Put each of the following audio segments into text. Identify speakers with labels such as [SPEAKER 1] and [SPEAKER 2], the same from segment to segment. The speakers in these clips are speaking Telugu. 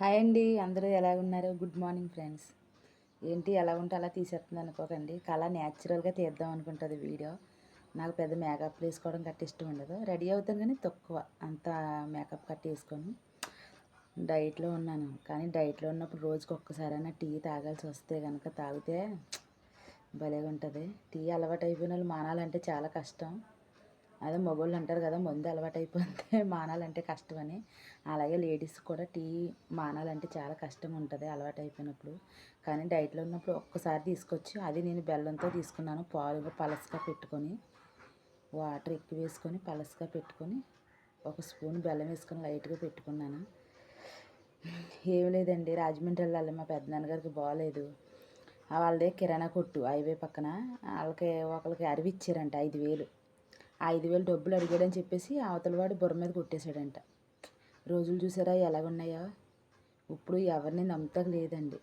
[SPEAKER 1] హాయ్ అండి అందరూ ఎలా ఉన్నారు? Good morning friends. ఏంటి ఎలా ఉంటే అలా తీసేస్తుంది అనుకోకండి. కళ న్యాచురల్గా తీద్దాం అనుకుంటుంది వీడియో. నాకు పెద్ద మేకప్ వేసుకోవడం కట్ట ఇష్టం ఉండదు. రెడీ అవుతాను కానీ తక్కువ. అంత మేకప్ కట్టి వేసుకొని. డైట్లో ఉన్నాను. కానీ డైట్లో ఉన్నప్పుడు రోజుకి ఒక్కసారైనా టీ తాగాల్సి వస్తే కనుక తాగితే భలేగా ఉంటుంది టీ అలవాటు అయిపోయిన వాళ్ళు మానాలంటే చాలా కష్టం. అదే మగవాళ్ళు అంటారు కదా మందు అలవాటు అయిపోతే మానాలంటే కష్టమని. అలాగే లేడీస్ కూడా టీ మానాలంటే చాలా కష్టం ఉంటుంది అలవాటు అయిపోయినప్పుడు కానీ డైట్లో ఉన్నప్పుడు ఒక్కసారి తీసుకొచ్చి అది నేను బెల్లంతో తీసుకున్నాను పాలు పలసగా పెట్టుకొని వాటర్ ఎక్కువ వేసుకొని పలసగా పెట్టుకొని ఒక స్పూన్ బెల్లం వేసుకొని లైట్గా పెట్టుకున్నాను. ఏం లేదండి రాజమండ్రి వెళ్ళాలి మా పెద్దనాన్నగారికి బాగాలేదు వాళ్ళదే కిరాణా కొట్టు హైవే పక్కన. వాళ్ళకి ఒకరికి అరివిచ్చారంట ఐదు వేలు. ఐదు వేలు డబ్బులు అడిగాడని చెప్పేసి అవతలవాడు బుర్ర మీద కొట్టేశాడంట. రోజులు చూసారా ఎలాగున్నాయో? ఇప్పుడు ఎవరిని నమ్మటం లేదండి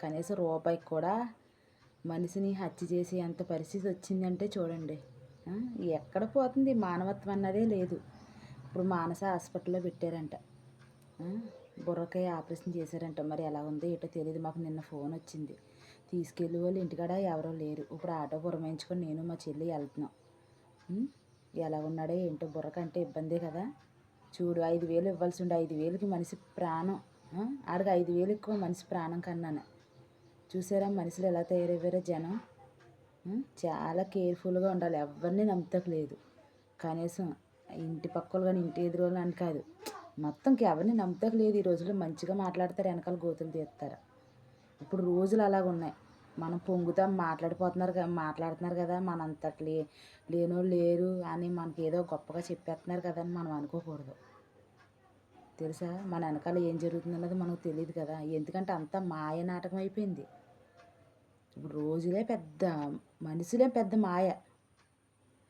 [SPEAKER 1] కనీసం రూపాయికి కూడా మనిషిని హత్య చేసి అంత పరిస్థితి వచ్చిందంటే చూడండి. ఎక్కడ పోతుంది మానవత్వం అన్నదే లేదు. ఇప్పుడు మానస హాస్పిటల్లో పెట్టారంట. బుర్రకాయ ఆపరేషన్ చేశారంట. మరి ఎలా ఉందో ఏటో తెలియదు మాకు నిన్న ఫోన్ వచ్చింది. తీసుకెళ్ళి వాళ్ళు ఇంటికాడ ఎవరో లేరు. ఇప్పుడు ఆటో పురమాయించుకొని నేను మా చెల్లి వెళ్తున్నాం. ఎలా ఉన్నాడో ఏంటో బుర్రకంటే ఇబ్బందే కదా. చూడు ఐదు వేలు ఇవ్వాల్సి ఉండే ఐదు వేలకి మనిషి ప్రాణం. ఆడికి ఐదు వేలు ఎక్కువ మనిషి ప్రాణం కన్నాను. చూసారా మనుషులు ఎలా తయారయ్యారో జనం? చాలా కేర్ఫుల్గా ఉండాలి. ఎవరిని నమ్మతలేదు. కనీసం ఇంటి పక్కలు కానీ ఇంటి ఎదురు అని కాదు. మొత్తంకి ఎవరిని నమ్మతలేదు. ఈ రోజుల్లో మంచిగా మాట్లాడతారు వెనకాల గోతులు తీస్తారు. ఇప్పుడు రోజులు అలాగ ఉన్నాయి మనం పొంగుతాం మాట్లాడిపోతున్నారు మాట్లాడుతున్నారు కదా మనంతటి లే లేనోళ్ళు లేరు అని మనకి ఏదో గొప్పగా చెప్పేస్తున్నారు కదా అని మనం అనుకోకూడదు. తెలుసా? మన వెనకాల ఏం జరుగుతుందన్నది మనకు తెలియదు కదా. ఎందుకంటే అంతా మాయ నాటకం అయిపోయింది. ఇప్పుడు రోజులే పెద్ద మనుషులే పెద్ద మాయ.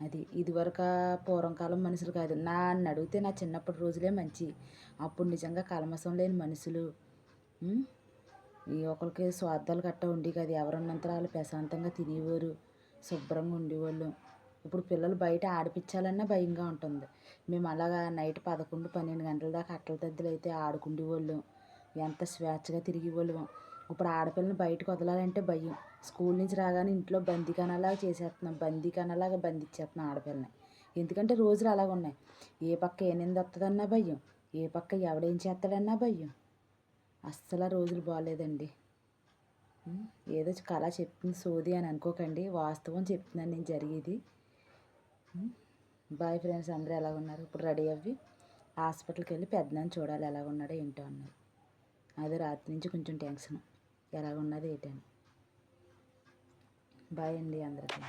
[SPEAKER 1] అది ఇదివరకు పూర్వకాలం మనుషులు కాదు. నా అడిగితే నా చిన్నప్పటి రోజులే మంచి. అప్పుడు నిజంగా కలమసం లేని మనుషులు ఒకరికి స్వార్థాలు గట్ట ఉండి కదా ఎవరున్నంత వాళ్ళు ప్రశాంతంగా తినేవారు శుభ్రంగా ఉండేవాళ్ళు. ఇప్పుడు పిల్లలు బయట ఆడిపించాలన్నా భయంగా ఉంటుంది. మేము అలాగా నైట్ పదకొండు పన్నెండు గంటల దాకా అట్టల తద్దులు అయితే ఆడుకుండేవాళ్ళం. ఎంత స్వేచ్ఛగా తిరిగేవాళ్ళం. ఇప్పుడు ఆడపిల్లని బయటకు వదలాలంటే భయం. స్కూల్ నుంచి రాగానే ఇంట్లో బందీకనలాగా చేసేస్తున్నాం బందీకనలాగా బంధించేస్తున్నాం ఆడపిల్లని. ఎందుకంటే రోజులు అలాగ ఉన్నాయి ఏ పక్క ఏ నింద వస్తుందన్నా భయం ఏ పక్క ఎవడేం చేస్తాడన్నా భయం. అస్సలు రోజులు బాగాలేదండి ఏదో కళ చెప్పింది సోది అని అనుకోకండి. వాస్తవం చెప్తున్నాను నేను జరిగేది. బాయ్ ఫ్రెండ్స్ అందరూ ఎలా ఉన్నారు? ఇప్పుడు రెడీ అవ్వి. హాస్పిటల్కి వెళ్ళి పెద్దనాన్ని చూడాలి ఎలా ఉన్నాడో ఏంటో అన్నారు. అదే రాత్రి నుంచి కొంచెం టెన్షన్. ఎలాగున్నది ఏంటని. బాయ్ అండి అందరికీ.